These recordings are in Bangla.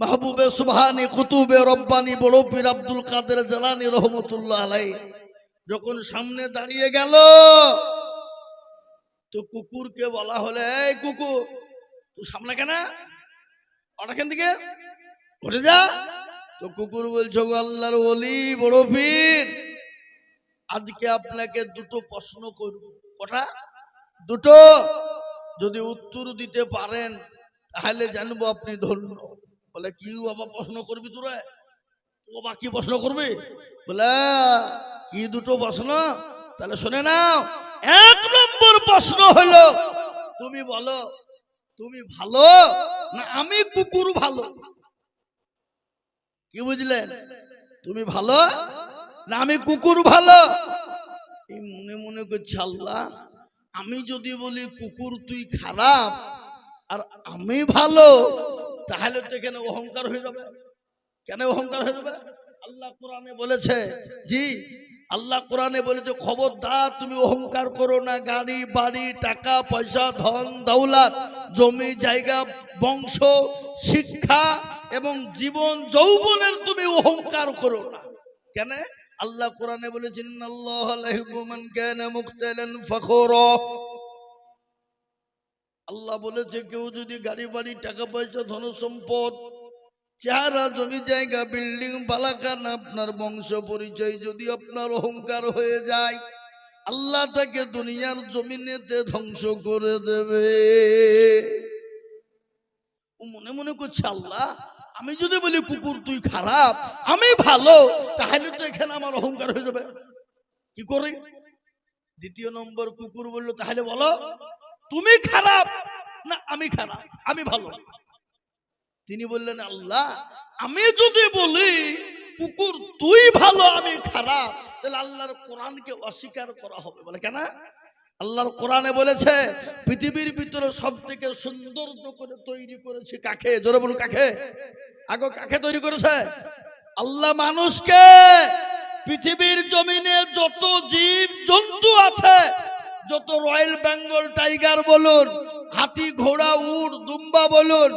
মাহবুবে সুবহানি, কুতুবে রব্বানি বড় পীর আব্দুল কাদের জালানি রহমতুল্লাহ আলাই যখন সামনে দাঁড়িয়ে গেল, তো কুকুরকে বলা হলে, এই কুকুর, তুই সামনে কেন? ওটাখান থেকে উঠে যা। তো কুকুর বলছো আল্লাহর ওলি বড় পীর আজকে আপনাকে দুটো প্রশ্ন করব। কটা? দুটো। যদি উত্তর দিতে পারেন, তাহলে জানব আপনি ধন্য। বলে কি বাবা প্রশ্ন করবি তোরা? ও বাবা কি প্রশ্ন করবি? বলে, কি দুটো প্রশ্ন? তাহলে শুনে নাও। এক নম্বর প্রশ্ন হলো, তুমি বলো, তুমি ভালো না আমি কুকুর ভালো? কি বুঝলেন? তুমি ভালো না আমি কুকুর ভালো? এই মনে মনে করছে আল্লাহ, আমি যদি বলি কুকুর তুই খারাপ, আর আমি ভালো তাহলে তো এখানে অহংকার হয়ে যাবে। কেন অহংকার হয়ে যাবে? আল্লাহ কোরআনে বলেছে, জি, আল্লাহ কোরআনে বলেছে, খবরদার তুমি অহংকার করো না, গাড়ি, বাড়ি, টাকা, পয়সা, ধন, দৌলত, জমি, জায়গা, বংশ, শিক্ষা এবং জীবন, যৌবনের তুমি অহংকার করো না। কেন? আল্লাহ কোরআনে বলেছেন আল্লাহ মুখতালান ফখুরা। আল্লাহ বলেছে, কেউ যদি গাড়ি, বাড়ি, টাকা পয়সা ধন সম্পদ চেহারা, জমি, জায়গা, বিল্ডিং বালাকান আপনার বংশ পরিচয় যদি আপনার অহংকার হয়ে যায়, আল্লাহ তাকে দুনিয়ার জমিনেতে ধ্বংস করে দেবে। ও মনে মনে করছে, আল্লাহ, আমি যদি বলি, কুকুর, তুই খারাপ, আমি ভালো, তাহলে তো এখানে আমার অহংকার হয়ে যাবে। কি করে? দ্বিতীয় নম্বর, কুকুর বলল, তাহলে বলো তুমি খারাপ না আমি খারাপ? আমি ভালো। তিনি বললেন, আল্লাহ, আমি যদি বলি কুকুর তুই ভালো, আমি খারাপ, তাহলে আল্লাহর কোরআনকে অস্বীকার করা হবে। বলে কেন? আল্লাহর কোরআনে বলেছে, পৃথিবীর ভিতরে সব থেকে সৌন্দর্য করে তৈরি করেছে কাকে? জোরে বলুন, কাকে? আগে, কাকে তৈরি করেছে? আল্লাহ মানুষকে পৃথিবীর জমিনে যত জীব জন্তু আছে যত রয়্যাল বেঙ্গল টাইগার বলুন, হাতি ঘোড়া, উট, দুম্বা বলুন,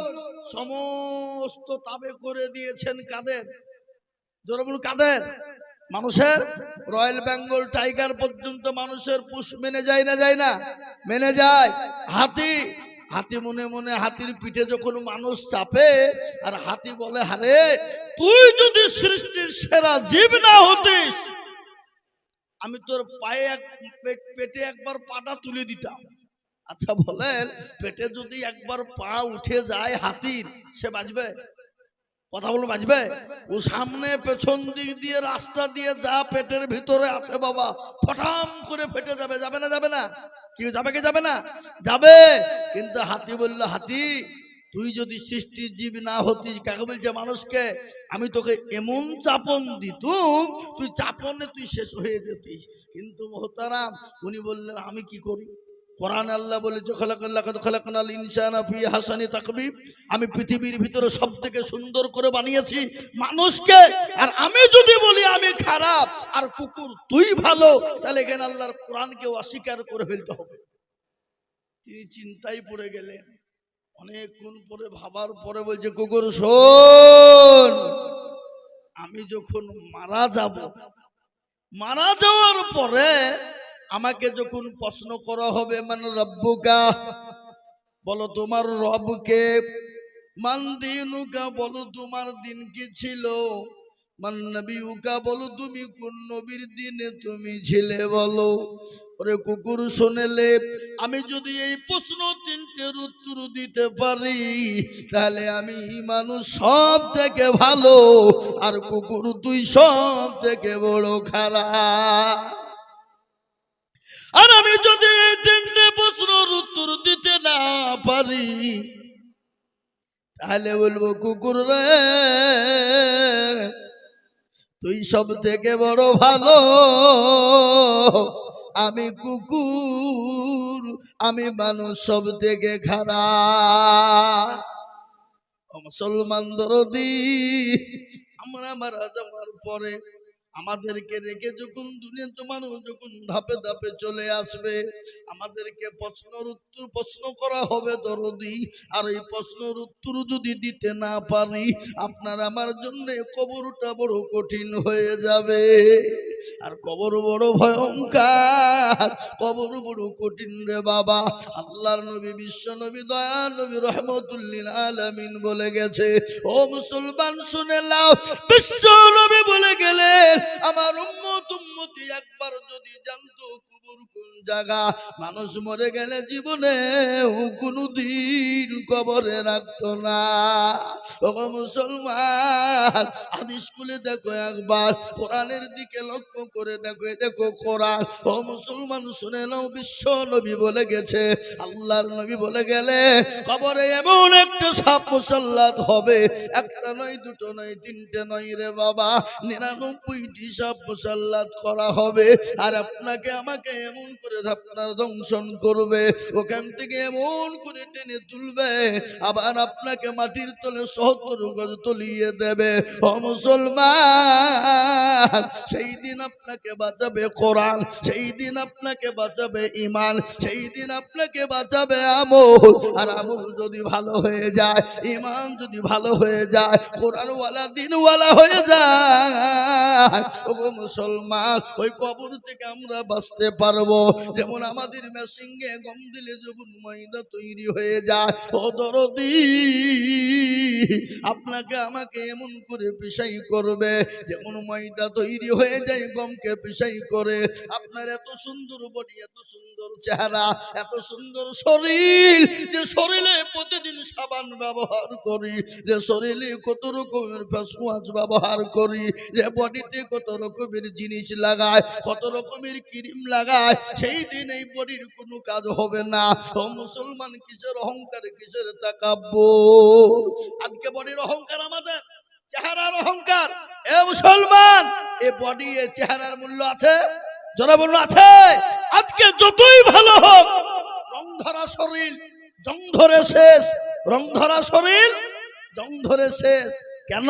সমস্ত তাবে করে দিয়েছেন কাদের? জোরে বলুন, কাদের? মানুষের? রয়্যাল বেঙ্গল টাইগার পর্যন্ত মানুষের পুষ মেনে যায় না যায় না? মেনে যায়। হাতি? হাতি মনে মনে হাতির পিঠে যখন মানুষ চাপে, আর হাতি বলে, হারে, তুই যদি সৃষ্টির সেরা জীব না হতিস আমি তোর পায়ে এক পেটে একবার পাটা তুলে দিতাম। আচ্ছা বলেন, পেটে যদি একবার পা উঠে যায় হাতির, সে বাঁচবে? কথা বলো, বাঁচবে? ও সামনে পেছন দিক দিয়ে, রাস্তা দিয়ে যা পেটের ভিতরে আছে বাবা, ফটাম করে ফেটে যাবে যাবে না যাবে না। কি যাবে কি যাবে না? যাবে। কিন্তু হাতি বলল, হাতি তুই যদি সৃষ্টির জীব না হতিস, কাকে বলছে মানুষকে? আমি তোকে এমন চাপন দিতুম, তুই চাপনে তুই শেষ হয়ে যেতিস। কিন্তু মোহতারাম, উনি বললেন, আমি কি করি? কোরআন আল্লাহ বলেছে, খলাকাল ইনসানা হাসানি আমি পৃথিবীর ভিতরে সব থেকে সুন্দর করে বানিয়েছি মানুষকে, আর আমি যদি বলি আমি খারাপ, আর কুকুর তুই ভালো, তাহলে এখানে আল্লাহর কোরআনকে অস্বীকার করে ফেলতে হবে। তিনি চিন্তায় পড়ে গেলেন। অনেকক্ষণ পরে, ভাবার পরে বলছে, কুকুর, শোন, আমি যখন মারা যাব, মারা যাওয়ার পরে আমাকে যখন প্রশ্ন করা হবে মানে রব্বুকা? বলো, তোমার রবকে মান দিনুকা? বলো, তোমার দিন কি ছিল? মান নবী উকা বলো, তুমি কোন নবীর দিনে তুমি ছিলে? বলো ওরে কুকুর শোনেলে, আমি যদি এই প্রশ্ন তিনটের উত্তর দিতে পারি, তাহলে আমি মানুষ সব থেকে ভালো, আর কুকুর তুই সব থেকে বড় খারাপ। আর আমি যদি এই তিনটে প্রশ্নের উত্তর দিতে না পারি, তাহলে বলব, কুকুর রে, তুই সব থেকে বড় ভালো। আমি কুকুর, আমি মানুষ সব থেকে খারাপ মুসলমান দরদি, আমরা মারা যাওয়ার পরে আমাদেরকে রেখে যখন দুনিয়াতে মানুষ যখন ধাপে ধাপে চলে আসবে, আমাদেরকে প্রশ্নের উত্তর প্রশ্ন করা হবে দরদি। আর এই প্রশ্নের উত্তর যদি দিতে না পারি, আপনার আমার জন্য কবরটা বড় কঠিন হয়ে যাবে। আর কবর বড় ভয়ঙ্কার। কবর বড় কঠিন রে বাবা। আল্লাহর নবী, বিশ্ব নবী দয়া নবী, রহমতুল্লিল আলমিন বলে গেছে, ও মুসলমান, শুনে লাও বিশ্ব নবী বলে গেলেন, আমার উম্মত, উম্মতি একবার যদি জানতো কবর জায়গা মানুষ মরে গেলে জীবনে কোনদিন কবরে রাখতো না। ও মুসলমান হাদিস খুলে দেখো একবার, কোরআনের দিকে লক্ষ্য করে দেখো দেখো কোরআন। ও মুসলমান, শুনে নাও, বিশ্ব নবী বলে গেছে, আল্লাহর নবী বলে গেলে, কবরে এমন একটা সাপ মুসল্লাত হবে। একটা নয়, দুটো নয়, তিনটে নয় রে বাবা, নিরানব্বইটি সাপ মুসল্লাত করা হবে। আর আপনাকে আমাকে এমন করে আপনার দংশন করবে, ওখান থেকে এমন করে টেনে তুলবে, আবার আপনাকে মাটির তলে সহত্তর গজ তলিয়ে দেবে। ও মুসলমান, সেই দিন আপনাকে বাঁচাবে কোরআন, সেই দিন আপনাকে বাঁচাবে ইমান সেই দিন আপনাকে বাঁচাবে আমল। আর আমল যদি ভালো হয়ে যায় ইমান যদি ভালো হয়ে যায়, কোরআনওয়ালা দিনওয়ালা হয়ে যায় ও মুসলমান, ওই কবর থেকে আমরা বাঁচতে পারব। যেমন আমাদের মেশিংয়ে গম দিলে যখন ময়দা তৈরি হয়ে যায় ও দরদি আপনাকে আমাকে এমন করে পিসাই করবে যেমন ময়দা তৈরি হয়ে যায় গমকে পিসাই করে। আপনার এত সুন্দর বডি এত সুন্দর চেহারা এত সুন্দর শরীর যে শরীরে প্রতিদিন সাবান ব্যবহার করি যে শরীরে কত রকমের ফেস ওয়াশ ব্যবহার করি যে বডিতে কত রকমের জিনিস লাগায় কত রকমের ক্রিম লাগায় সেই দিন এই বডির কোনো কাজ হবে না। ও মুসলমান, কিসের অহংকার, কিসের তাকাব্য আজকে বডির অহংকার আমাদের, চেহারার অহংকার। এ মুসলমান, এ বডি, এ চেহারার মূল্য আছে? যারা বলল আছে। আজকে যতই ভালো হোক, রং ধরা শরীর, জং ধরে শেষ। রং ধরা শরীর, জং ধরে শেষ। কেন?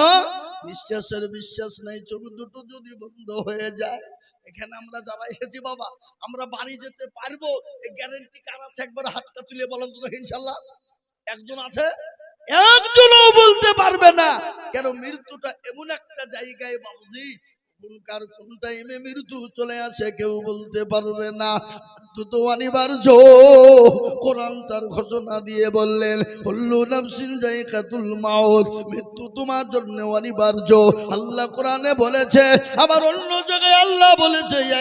বিশ্বাসের বিশ্বাস নেই, চোখ দুটো যদি বন্ধ হয়ে যায়, এখানে আমরা যারা এসেছি বাবা, আমরা বাড়ি যেতে পারব, এই গ্যারেন্টি কার আছে? একবার হাতটা তুলে বলেন তো ইনশাল্লাহ একজন আছে? একজনও বলতে পারবে না। কেন, মৃত্যুটা এমন একটা জায়গায় বাবুজি কোন কার কোন টাইমে মৃত্যু চলে আসে কেউ বলতে পারবে না। তার ঘোষণা দিয়ে বললেন আল্লাহ কোরআনে বলেছে, আবার অন্য জায়গায় আল্লাহ বলেছে, ইয়া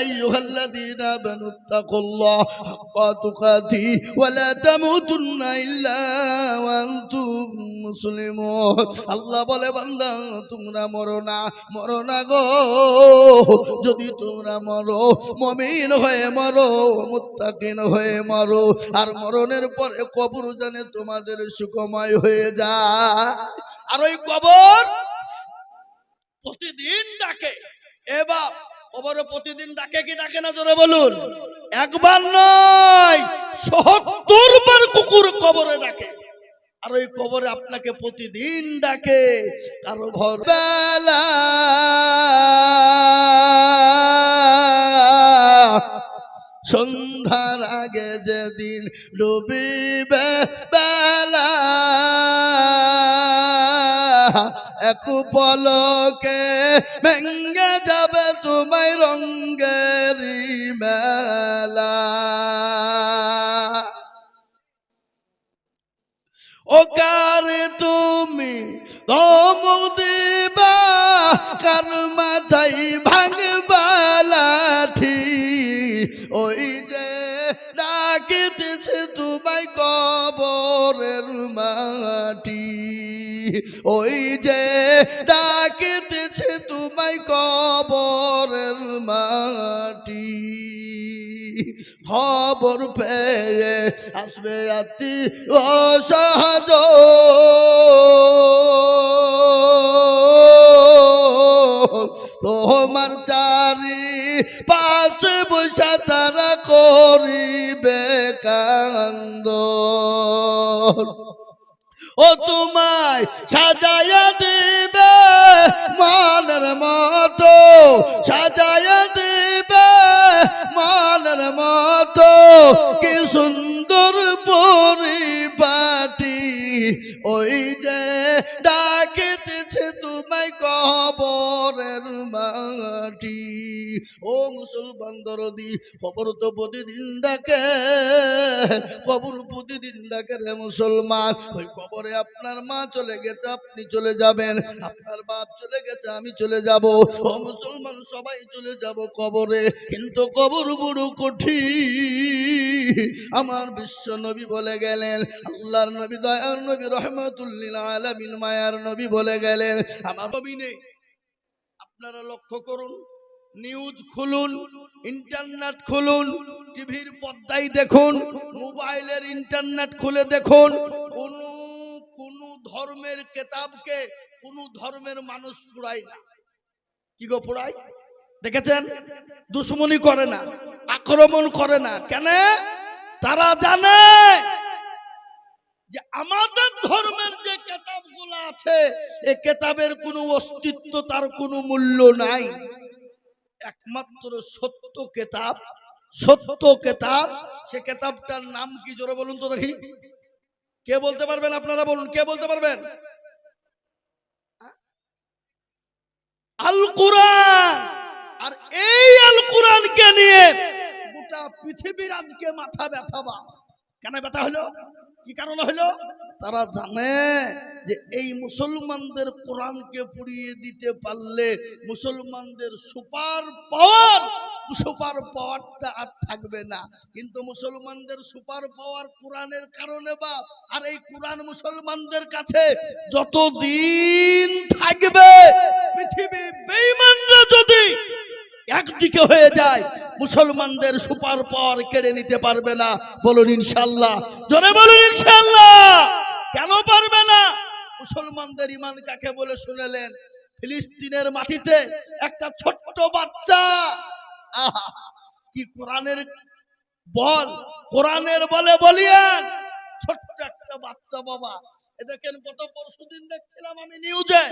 মুসলিমুন। আল্লাহ বলে, বান্দা, তোমরা মরো না। মরো না গো। যদি তোমরা মরো, মমিন হয়ে মরো, মুত্তাকিন হয়ে মরো, আর মরণের পরে কবর জানে তোমাদের সুখময় হয়ে যায়। আর ওই কবর প্রতিদিন ডাকে। এবার কবরে প্রতিদিন ডাকে কি ডাকে না? জোরে বলুন। একবার নয়, সত্তর বার কুকুর কবরে ডাকে। আর ওই কবরে আপনাকে প্রতিদিন ডাকে। কারও ভর সন্ধ্যার আগে যেদিন ডুবিবে বেলা এক পলকে ভেঙ্গে যাবে তোমায় রঙ্গেরি তোমায় কবরের মাটি। ওই যে ডাকিতেছে তোমায় কবরের মাটি। খবর পেয়ে আসবে আতি অসহজ তোমার চারি পাশে বৈশা তারা করিবে কান্দ ও তোমায় সাজায়া দিবে মালের মতো সাজায়া দিবে মালের মতো, কি সুন্দর পরিপাটি ওই যে ডাকিতেছে তোমায় কবরের মাটি। ও মুসলমান দরদি কবর তো প্রতিদিন ডাকে, কবর প্রতিদিন ডাকে রে মুসলমান। ওই কবরে আপনার মা চলে গেছে, আপনি চলে যাবেন। আপনার বাপ চলে গেছে, আমি চলে যাব। ও মুসলমান, সবাই চলে যাব কবরে। কিন্তু কবর বড় কঠিন। আমার বিশ্ব নবী বলে গেলেন, আল্লাহর নবী, দয়ার রহমতুল্লিল আলামিন মায়ার নবী বলে গেলেন, আমার নবী নেই আপনারা লক্ষ্য করুন, নিউজ খুলুন, ইন্টারনেট খুলুন, টিভির পর্দায় দেখুন, মোবাইলের ইন্টারনেট খুলে দেখুন, কোন কোন ধর্মের কেতাবকে কোন ধর্মের মানুষ পুরায় না। কি গো পুরাই দেখেছেন? দুশ্মনী করে না, আক্রমণ করে না। কেন? তারা জানে। যে আমাদের ধর্মের যে কেতাবগুলো আছে এই কেতাবের কোনো অস্তিত্ব তার কোনো মূল্য নাই। একমাত্র সত্য কেতাব সত্য কেতাব, সে কেতাবটার নাম কি জোরে বলুন তো দেখি। কে বলতে পারবেন আপনারা বলুন, কে বলতে পারবেন? আল কোরআন আর এই আল কোরআনকে নিয়ে গোটা পৃথিবীর আজকে মাথা ব্যথা বা কেন ব্যথা হলো? কি কারণে হলো? তারা জানে যে এই মুসলমানদের কোরআনকে পুড়িয়ে দিতে পারলে মুসলমানদের সুপার পাওয়ার, সুপার পাওয়ারটা আর থাকবে না। কিন্তু মুসলমানদের সুপার পাওয়ার কোরআনের কারণে বা, আর এই কোরআন মুসলমানদের কাছে যতদিন থাকবে পৃথিবীর বেইমানরা যদি একদিকে হয়ে যায়, মুসলমানদের সুপার পাওয়ার কেড়ে নিতে পারবে না। বলুন ইনশাল্লাহ। জোরে বলুন ইনশাল্লাহ। কেন পারবে না? মুসলমানদের ইমান কাকে বলে শুনেলেন? ফিলিস্তিনের মাটিতে একটা ছোট্ট বাচ্চা। কি কোরআনের বল? কোরআনের বলে বলিয়ান। ছোট্ট একটা বাচ্চা বাবা। এ দেখেন, গত পরশুদিন দেখছিলাম আমি নিউজে।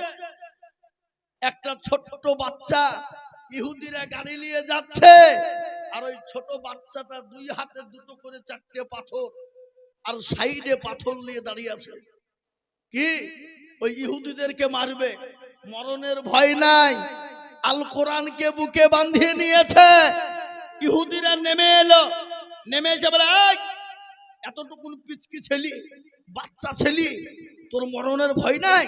একটা ছোট্ট বাচ্চা ইহুদিরা গাড়ি নিয়ে যাচ্ছে। আর ওই ছোট বাচ্চাটা দুই হাতে দুটো করে চারটে পাথর আর সাইডে পাথর নিয়ে দাঁড়িয়ে আছে। কি? ওই ইহুদিদেরকে মারবে। মরণের ভয় নাই। আল কোরআনকে বুকে বাঁধিয়ে নিয়েছে। ইহুদিরা নেমে এলো। নেমে এসে বলে "এই, এতটুকুন পিচকি ছেলি বাচ্চা ছেলি তোর মরণের ভয় নাই?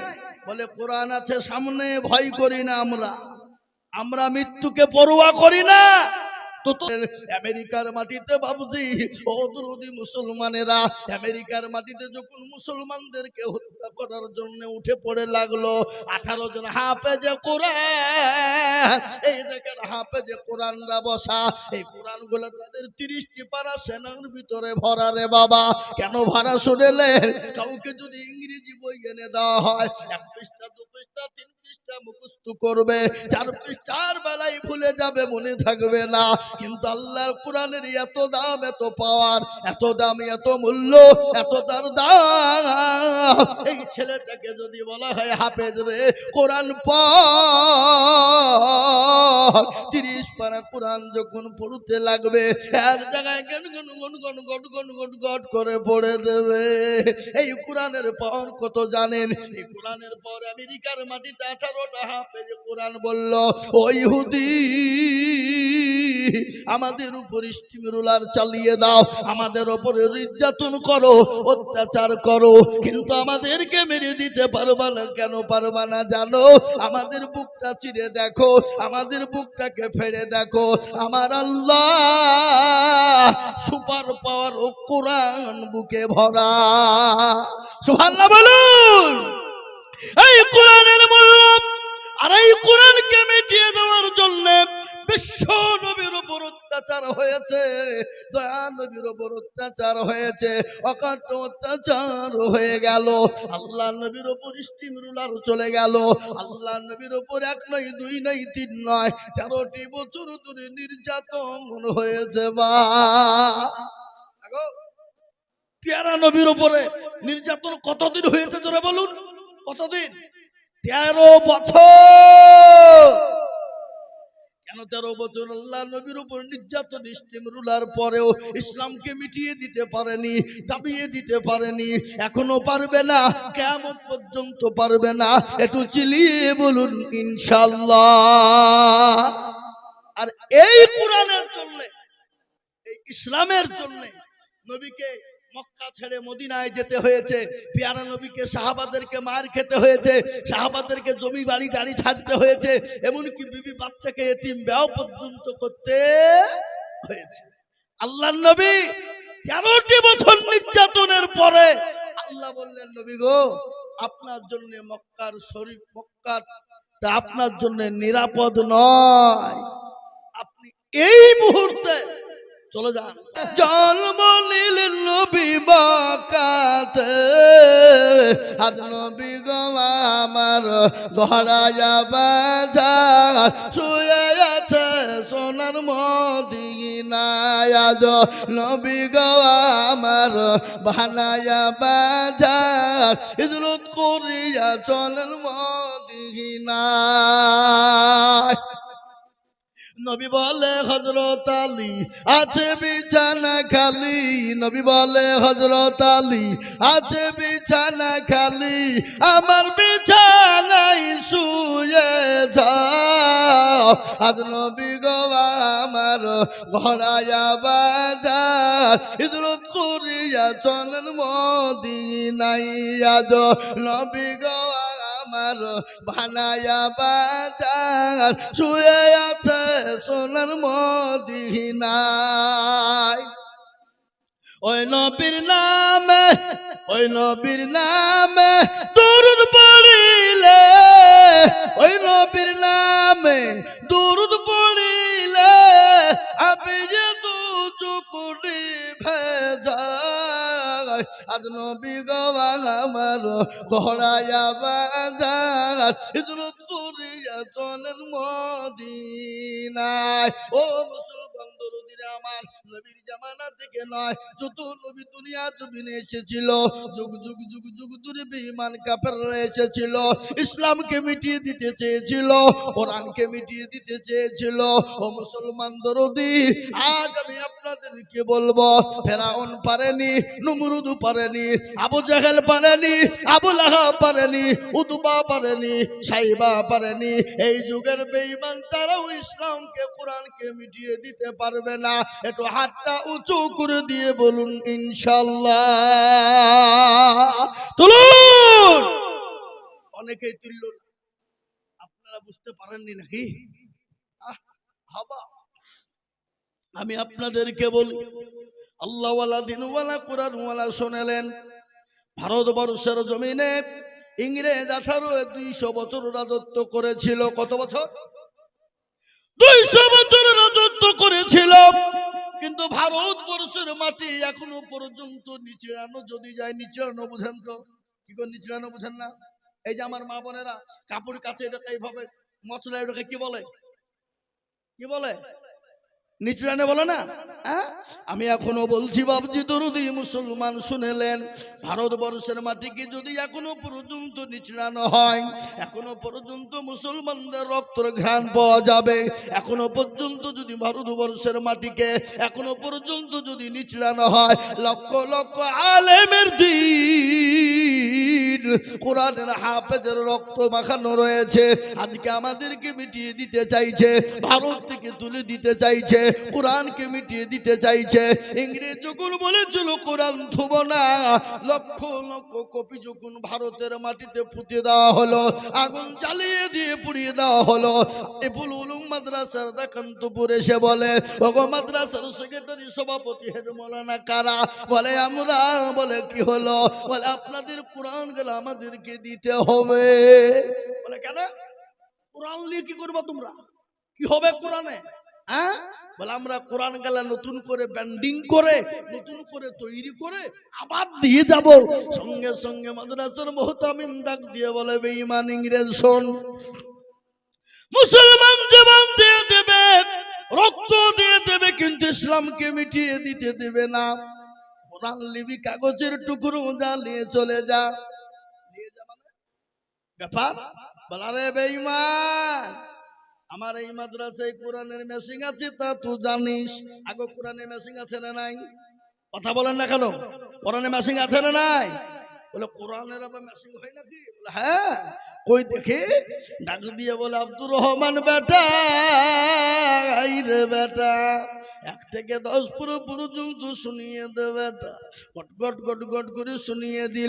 বলে, কোরআন আছে, সামনে ভয় করি না আমরা। আমরা মৃত্যুকে পড়ুয়া করি না। তো তো আমেরিকার মাটিতে বাবুজি ও দুরুদি মুসলমানেরা আমেরিকার মাটিতে যখন মুসলমানদেরকে হত্যা করার জন্য উঠে পড়ে লাগল, আঠারো জন হাফেজে কোরআন। এই দেখেন হাফেজে কোরআনরা বসা, এই কোরআনগুলো তাদের তিরিশটি পারা সেনার ভিতরে ভরা রে বাবা। কেন ভাড়া শুনেলেন কাউকে যদি ইংরেজি বই এনে দেওয়া হয়, এক পৃষ্ঠা, দু পৃষ্ঠা, তিন পৃষ্ঠা মুখস্থ করবে, চার বেলায় ভুলে যাবে, মনে থাকবে না। কিন্তু আল্লাহর কোরআনের এত দাম, এত পাওয়ার, এত দাম, এত মূল্য, এত তার দাম। এই ছেলেটাকে যদি বলা হয় হাফেজ রে, কোরআন পড়। তিরিশ পারা কোরআন যখন পড়তে লাগবে, এক জায়গায় গন গন গন গন গট গন গট করে পড়ে দেবে। এই কোরআনের পাওয়ার কত জানেন? এই কোরআনের পর আমেরিকার মাটিতে আঠারোটা হাফেজ কোরআন বলল, ও ইহুদি আমাদের উপর স্টিম চালিয়ে দাও, আমাদের উপরে নির্যাতন করো, অত্যাচার করো, কিন্তু আমাদেরকে মেরে দিতে পারবা না, কেন পারবা না জানো? আমাদের বুকটা চিরে দেখো, আমাদের বুকটাকে ফেড়ে দেখো। আমার আল্লাহ সুপার পাওয়ার ও কোরআন বুকে ভরা। সুবহানাল্লাহ বলুন। এই কোরআনের মূল্য আর এই কোরআনকে মিটিয়ে দেওয়ার জন্য বিশ্ব নবীর উপর অত্যাচার হয়েছে, দয়া নবীর উপর অত্যাচার হয়েছে, অকাট্য অত্যাচার হয়ে গেল। আল্লাহ নবীর উপর স্টিম রুলার চলে গেল। আল্লাহ নবীর উপর এক নয়, দুই নয়, তিন নয়, তেরোটি বছর ধরে নির্যাতন হয়েছে বা। পেয়ারা নবীর উপরে নির্যাতন কতদিন হয়েছে তোরা বলুন? কতদিন? তেরো বছর। কেন তেরো বছর? আল্লাহ নবীর উপর নির্যাতন, স্টিম রুলার পরেও ইসলামকে মিটিয়ে দিতে পারেনি, দাবিয়ে দিতে পারেনি। এখনও পারবে না কেমন পর্যন্ত পারবে না। একটু চিলিয়ে বলুন ইনশাল্লাহ আর এই কোরআনের জন্য, এই ইসলামের জন্য নবীকে মক্কা ছেড়ে মদিনায় যেতে হয়েছে। পিয়ারা নবীকে, সাহাবাদেরকে মার খেতে হয়েছে। সাহাবাদেরকে জমি বাড়ি গাড়ি ছাড়তে হয়েছে। এমনকি বিবি বাচ্চাকে এতিম ব্যাও পর্যন্ত করতে হয়েছে। আল্লাহ নবী তেরোটি বছর নির্যাতনের পরে আল্লাহ বললেন, নবী গো, আপনার জন্য মক্কার শরীফ মক্কার আপনার জন্য নিরাপদ নয়। আপনি এই মুহূর্তে চলে যান জন্ম নিলেন নবী মক্কাতে আজ নবী গো আমার গহরায়া বাজার শুয়ে আছে সোনার মদিনায়। আজ নবী গো আমার বানায়া বাজার ইজরত করিয়া চলেন মদিনায়। নবী বলে হজরত আলী, আছে বিছানা খালি। নবী বলে হজরত আলী, আছে বিছানা খালি। আমার বিছানাই শুয়ে আজ নবী গো আমার ঘরায়া বাজার। ইদরত করিয়া চলেন মদিনাই আজ নবী গো আমার ভানায়া বাজার, শুয়ে আছে সোনার মদিনায়। ওই নবীর নামে, ওই নবীর নামে দরুদ পড়িলে, ওই নবীর নামে দরুদ পড়িলে যে দু চুকুরি ভেজা আজ নবী গবা আমার গহরায়া বাজার হিজরত করিয়া ও নবীর জামানা থেকে নয়, যত নবী দুনিয়া জমিনে এসেছিল, যুগ যুগ যুগ যুগ ধরে বেঈমান কাফেররা এসেছিল, ইসলামকে মিটিয়ে দিতে চেয়েছিল, কোরআনকে মিটিয়ে দিতে চেয়েছিল। ও মুসলমান দরদি, আজ আমি আপনাদেরকে বলব, ফেরাউন পারেনি, নমরুদ পারেনি, আবু জাহেল পারেনি, আবু লাহাব পারেনি, উতবা পারেনি, সাইবা পারেনি। এই যুগের বেঈমান তারাও ইসলামকে, কোরআনকে মিটিয়ে দিতে পারবে না। একটু হাতটা উঁচু করে দিয়ে বলুন ইনশাল্লাহ তুলুন! তুলল। আপনারা বুঝতে পারেননি নাকি? আমি আপনাদেরকে বলি, আল্লাহওয়ালা, দিনওয়ালা, কোরআনওয়ালা শোনালেন, ভারতবর্ষের জমিনে ইংরেজ আঠারো, দুইশো বছর রাজত্ব করেছিল, কত বছর? দুইশো বছর রাজত্ব কিন্তু ভারতবর্ষের মাটি এখনও পর্যন্ত নিচড়ানো, যদি যায় নিচড়ানো, বুঝেন তো? কি করে নিচড়ানো, বুঝেন না? এই যে আমার মা বোনেরা কাপড় কাছে এটাকে এইভাবে মশলা এটাকে কি বলে? কি বলে? নিচড়ানে বলো না? হ্যাঁ? আমি এখনও বলছি বাবজি দরুদি মুসলমান, শুনেলেন। ভারতবর্ষের মাটিকে যদি এখনও পর্যন্ত নিচড়ানো হয়, এখনও পর্যন্ত মুসলমানদের রক্তর ঘ্রাণ পাওয়া যাবে। এখনও পর্যন্ত যদি ভারতবর্ষের মাটিকে এখনও পর্যন্ত যদি নিচড়ানো হয়, লক্ষ লক্ষ আলেমের দিন, কোরআনের হাফেজের রক্ত মাখানো রয়েছে। আজকে আমাদেরকে মিটিয়ে দিতে চাইছে, ভারত থেকে তুলে দিতে চাইছে। কোরআনকে মিটিয়ে দিতে চাইছে। ইংরেজ যখন বলেছিল, কোরআন থুব না। লক্ষ লক্ষ কপি যখন ভারতের মাটিতে পুঁতে দেওয়া হলো, আগুন জ্বালিয়ে দিয়ে পুড়িয়ে দেওয়া হলো উলুম মাদ্রাসার দেখান্তপুর এসে বলে, ওগো মাদ্রাসার সেক্রেটারি সভাপতি হেড মৌলানা কারা? বলে, আমরা। বলে, কি হলো? বলে, আপনাদের কোরআন গেলে আমাদেরকে দিতে হবে। বলে, কেন? কোরআন নিয়ে কি করব তোমরা? কি হবে কোরআনে? হ্যাঁ? বলে, আমরা কোরআন গালা নতুন করে ব্যান্ডিং করে, নতুন করে তৈরি করে আবার দিয়ে যাব। সঙ্গে সঙ্গে মাদ্রাসার মহতামিম ডাক দিয়ে বলে, বেঈমান ইংরেজ শোন, মুসলমান জীবন দিয়ে দেবে, রক্ত দিয়ে দেবে, কিন্তু ইসলামকে মিটিয়ে দিতে দেবে না। কোরআন লিবি কাগজের টুকরো জ্বালিয়ে চলে যা। মানে? ব্যাপার? বলা রে বেঈমান আমার এই মাদ্রাসায় কোরআনের মেশিন আছে, তা তুই জানিস। আগে কোরআনের মেশিন আছে না নাই? কথা বলেন না কেন? কোরআনের মেশিন আছে না নাই? বলে, কোরআনের আবার মেশিং হয় নাকি? বলে হ্যাঁ। কই দেখে? ডাক দিয়ে বলে, আব্দুর রহমান বেটা বেটা। এক থেকে দশ পুরো পর্যন্ত শুনিয়ে দে বেটা। গট গট গট গট করে শুনিয়ে দিল।